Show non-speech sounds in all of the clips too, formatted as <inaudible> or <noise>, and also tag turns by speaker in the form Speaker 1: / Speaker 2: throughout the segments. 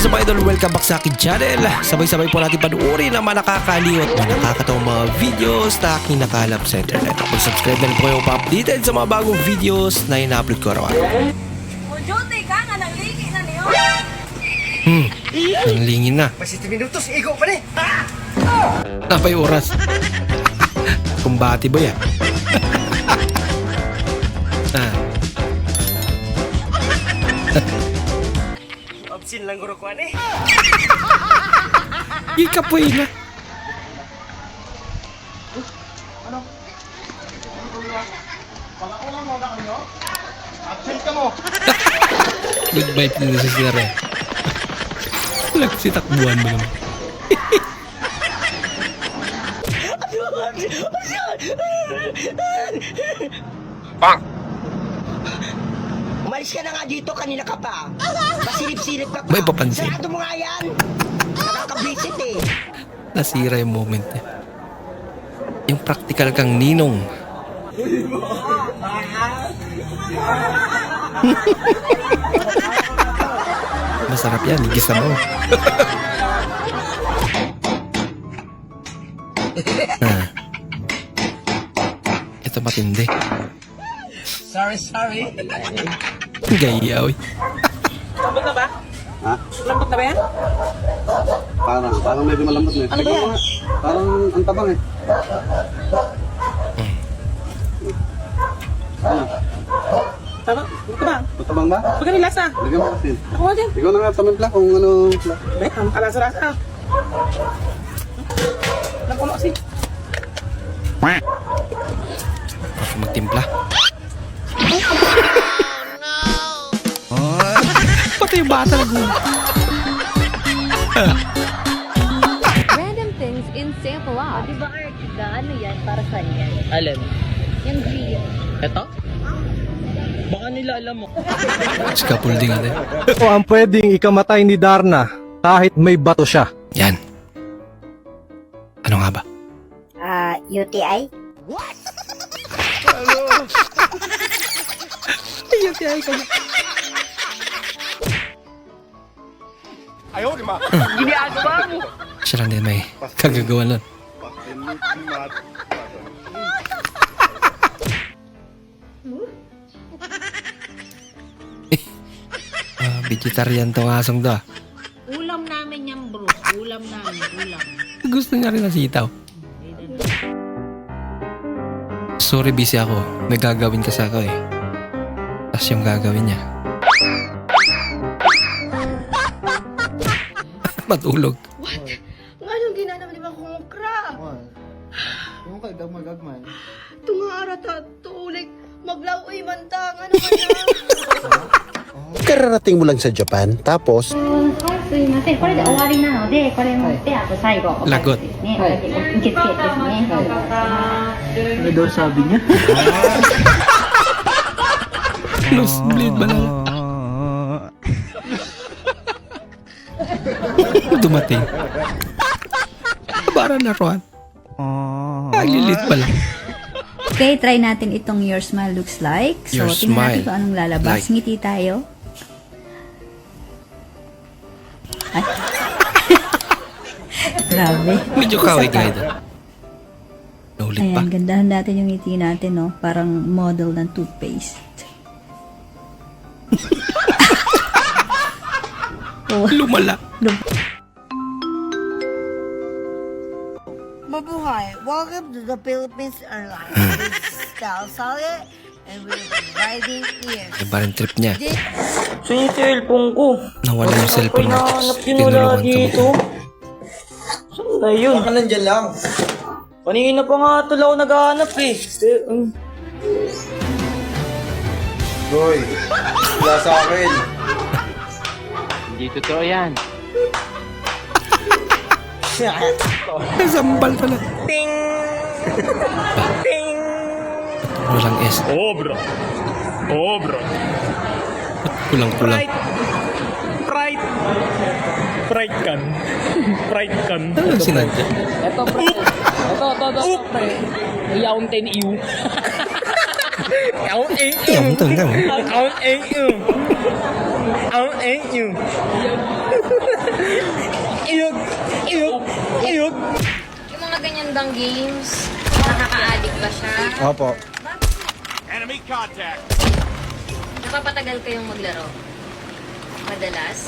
Speaker 1: is up idol? Welcome back sa akin channel. Sabay-sabay po natin panuorin ang mga nakakaliw at mga nakakatawang mga videos na aking nakalap sa internet. Kung subscribe na rin po kayo pa-updated sa mga bagong videos na ina-upload ko araw-araw.
Speaker 2: Mujuti ka nga nang ligi na niyo.
Speaker 1: Hmm, nanglingin na.
Speaker 3: May 7 minutos, igo pa ni.
Speaker 1: Napay oras. Kumbati ba yan? <laughs> ah,
Speaker 3: lang guro ko ani. <laughs>
Speaker 1: ikapoy na. Good vibe din sa sira. Nagsitakbuhan mo naman.
Speaker 4: Umalis ka na nga dito, kanina ka pa. <laughs> Pasilip-silip ka pa.
Speaker 1: May papansin.
Speaker 4: Sarado mo nga yan. Nakakabisit eh.
Speaker 1: Nasira yung moment niya. Yung practical kang ninong. <laughs> Masarap yan, igisa mo. <laughs> ah. Ito matindi.
Speaker 3: Sorry, sorry.
Speaker 1: Gayaw.
Speaker 2: Lambot na ba?
Speaker 5: Ha?
Speaker 2: Lambot na ba yan?
Speaker 5: Parang, parang medyo malambot na.
Speaker 2: Ano ba yan?
Speaker 5: Parang ang tabang eh. Ano?
Speaker 2: Tama? Ito ba?
Speaker 5: Matabang ba?
Speaker 2: Pagka nilasa.
Speaker 5: Lagyan mo kasi.
Speaker 2: Ako nga dyan.
Speaker 5: Ikaw na nga tamimpla kung ano.
Speaker 2: May kalasa-lasa. Nakulo kasi.
Speaker 1: Magtimpla. Pati yung bata nag
Speaker 6: Random things in sample off.
Speaker 7: Di ba, Art, gaano yan para sa yan?
Speaker 3: Alin?
Speaker 7: Yung green.
Speaker 3: Ito? Baka nila alam mo.
Speaker 1: Scaffolding natin.
Speaker 8: Ito ang pwedeng ikamatay ni Darna kahit may bato siya.
Speaker 1: Yan. Ano nga ba?
Speaker 7: Ah, UTI? <laughs>
Speaker 1: Siya lang din may kagagawa nun. <laughs> Ah, vegetarian tong asong to. ah.
Speaker 7: Ulam namin yan, bro. Ulam namin, ulam.
Speaker 1: Gusto niya rin ng sitaw. Sorry, busy ako. May gagawin kasi ako eh. Tapos yung gagawin niya. Matulog.
Speaker 2: Nga nung ginanam di ba kong kra?
Speaker 5: Yung kay gagmay-gagmay.
Speaker 2: Tungara ta, tuulik. Maglaoy man <laughs> ta. Ano man na?
Speaker 9: Kararating mo lang sa Japan, tapos
Speaker 7: すいません。これで終わりなので、これ持って、あと最後、お返しですね。これで受付ですね。
Speaker 3: Ano daw sabi niya? <laughs>
Speaker 1: Nosebleed ba lang? Dumating. Para naruan. Naglilit pa lang.
Speaker 10: Okay, try natin itong Your Smile Looks Like. So,
Speaker 1: Your
Speaker 10: tingnan natin
Speaker 1: Smile
Speaker 10: kung anong lalabas.
Speaker 1: Like.
Speaker 10: Ngiti tayo. Ay. <laughs> Grabe.
Speaker 1: Medyo kawig nga ito. Naulit pa.
Speaker 10: Ayan, gandahan natin yung ngiti natin, no? Parang model ng toothpaste. <laughs> oh,
Speaker 1: Lumala.
Speaker 10: lum-
Speaker 4: Welcome to the Philippines Airlines. This is Sal Sale and we're riding here.
Speaker 1: Iba rin trip niya.
Speaker 3: Sa yung cellphone ko.
Speaker 1: Nawala yung cellphone niya. Tapos
Speaker 3: yun wala
Speaker 1: tinulungan
Speaker 3: dito. Saan na yun? Baka nandyan lang. Kanina pa nga ito lang ako naghahanap eh. eh um,
Speaker 5: Hoy, wala sa akin.
Speaker 1: Nasambal pala.
Speaker 3: ting! ting!
Speaker 1: Walang S.
Speaker 11: Obra. Obra.
Speaker 1: Kulang-kulang.
Speaker 11: Pride. Pride. Pride kan. Pride kan.
Speaker 1: Ano ang sinadya?
Speaker 3: Ito, pre. Ito, ito, ito, ito, pre. Yaon 10 EU. Yaon 10 EU.
Speaker 1: Yaon 10 ka mo.
Speaker 3: Yaon 10 EU. Yaon 10 EU.
Speaker 12: Yung mga ganyan bang games, nakaka-addict ba siya?
Speaker 13: Opo.
Speaker 12: Napapatagal kayong maglaro? Madalas?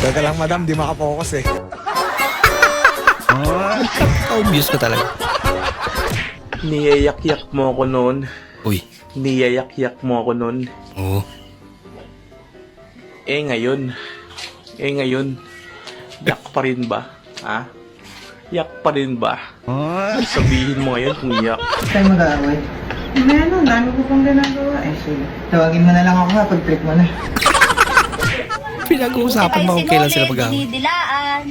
Speaker 13: Teka lang madam, di makapokus eh.
Speaker 1: Obvious ko talaga.
Speaker 14: Niyayak-yak mo ako noon.
Speaker 1: Uy.
Speaker 14: Niyayak-yak mo ako noon.
Speaker 1: Oo.
Speaker 14: Eh ngayon. Eh ngayon. Yak pa rin ba? Ha? Yak pa rin ba? Sabihin mo ngayon kung yak.
Speaker 13: Tayo mag-aaway. Meron, dami ko pang ginagawa eh. Sige. Tawagin mo na lang ako ha pag trip mo na.
Speaker 1: Pinag-uusapan ba kung kailan sila?
Speaker 12: Dinidilaan.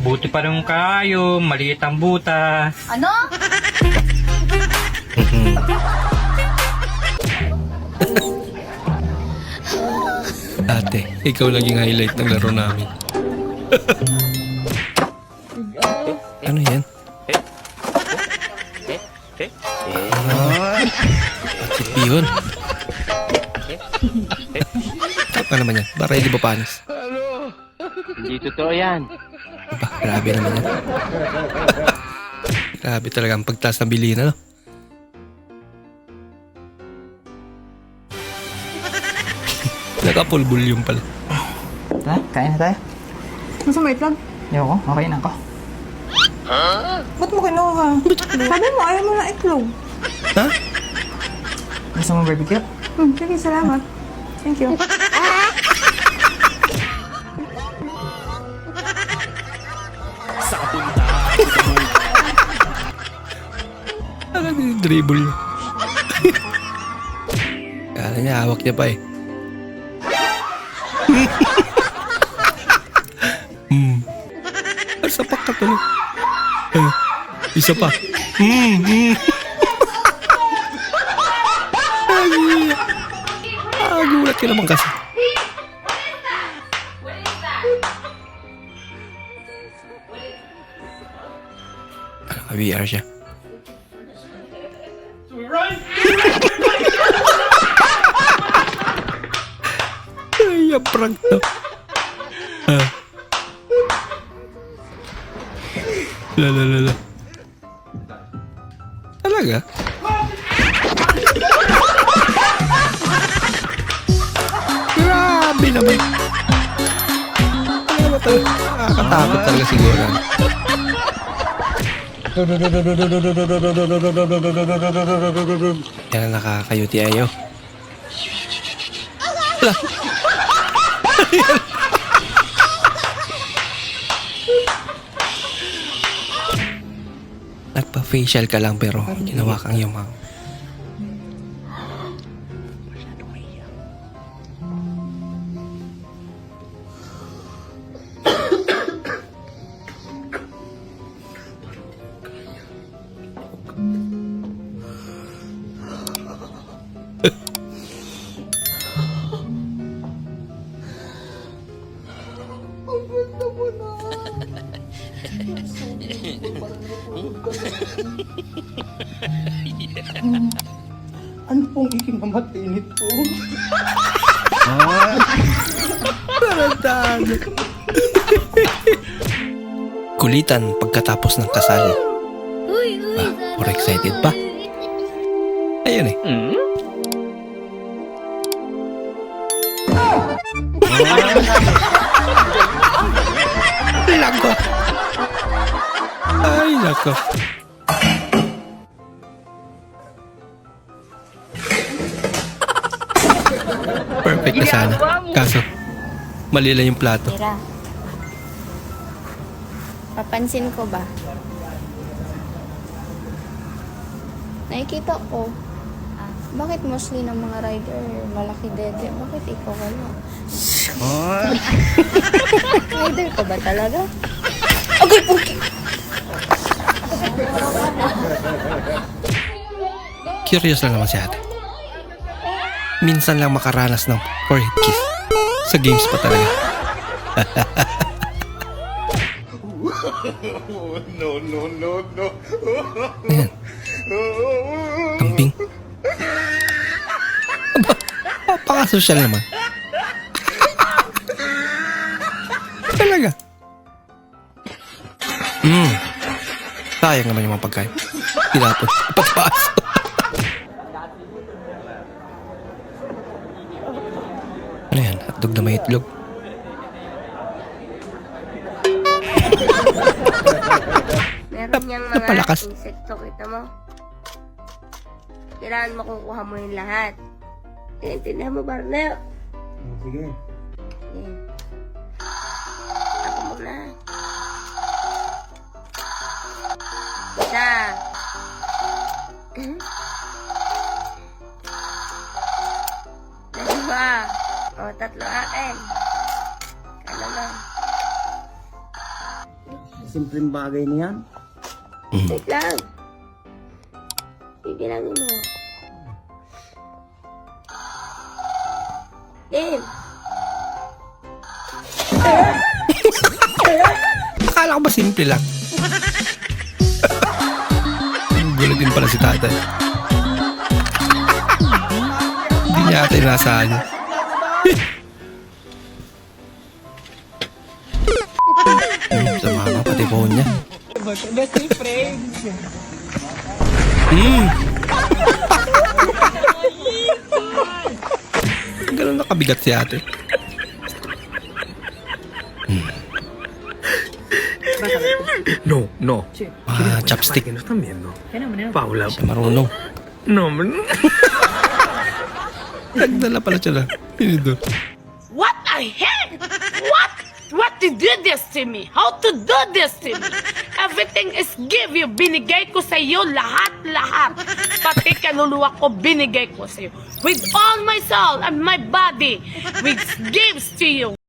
Speaker 6: Buti pa nung kayo, maliit ang butas.
Speaker 12: Ano?
Speaker 1: Ate, ikaw lang yung highlight ng laro namin. Ano yan? Ah, si Pion. Ano naman yan? Ba ready ba panis?
Speaker 14: Hindi totoo yan.
Speaker 1: Ba, grabe naman yan. grabe talaga ang pagtaas ng bilihin, ano? <laughs> Naka-full volume pala.
Speaker 13: Ha? Kain na tayo?
Speaker 15: Gusto mo itlog?
Speaker 13: Ayoko, okay na ako.
Speaker 15: Ba't mo kinuha? Sabi mo, ayaw mo na itlog.
Speaker 1: Ha?
Speaker 13: Gusto mo barbecue?
Speaker 15: Hmm, sige, salamat. Thank you.
Speaker 1: Dribble? <laughs> Kala niya, hawak niya pa eh. Tuloy? Eh, isa pa. Ay, ah, gulat ka naman kasi. VR siya. Ay, ang prank to. Ah. La la la la. Talaga? Grabe naman. Ano ba? Nakakatakot talaga siguro. Yan ang nakakayuti ayo. Wala. <laughs> Nagpa-facial ka lang pero ginawa kang yumang. <laughs>
Speaker 13: Ano pong ikinamatay nito?
Speaker 1: Kulitan pagkatapos ng kasal. Ah, more excited pa. Ayun eh. Lako. <laughs> Ay, nako. Na sana. Kaso, mali lang yung plato.
Speaker 12: Tira. Papansin ko ba? Nakikita ko. Bakit mostly ng mga rider malaki dede? Bakit ikaw wala? <laughs> rider ka ba talaga? Agay, puki!
Speaker 1: Curious lang naman si ate. Minsan lang makaranas ng forehead kiss. Sa games pa talaga.
Speaker 13: No, no, no, no.
Speaker 1: Ayan. Kambing. Aba, naman. Talaga. Hmm. Sayang naman yung mga pagkain. Tinapon. Pataas. ano yan? Hotdog na may itlog.
Speaker 16: Meron niyang mga
Speaker 1: napalakas.
Speaker 16: insekto, kita mo? Kailangan makukuha mo yung lahat. Intindihan mo, Barnel?
Speaker 13: Sige.
Speaker 16: Sige.
Speaker 13: Simpleng bagay na yan.
Speaker 16: Wait lang. Bibilangin mo. Tim,
Speaker 1: Akala ko ba simple lang? Gulo din pala si tatay. Hindi niya ata inasahan yun. Hmm, sama ka pati phone niya. Hmm. Ganun nakabigat si ate.
Speaker 2: No, no.
Speaker 1: Ah, chopstick.
Speaker 2: no no. Paula.
Speaker 1: Siya marunong.
Speaker 2: No, man.
Speaker 1: Nagdala pala siya na. Pinidor.
Speaker 16: To do this to me? How to do this to me? <laughs> Everything is give you. Binigay ko sa iyo lahat-lahat. Pati kaluluwa ko binigay ko sa iyo. With all my soul and my body, which gives to you.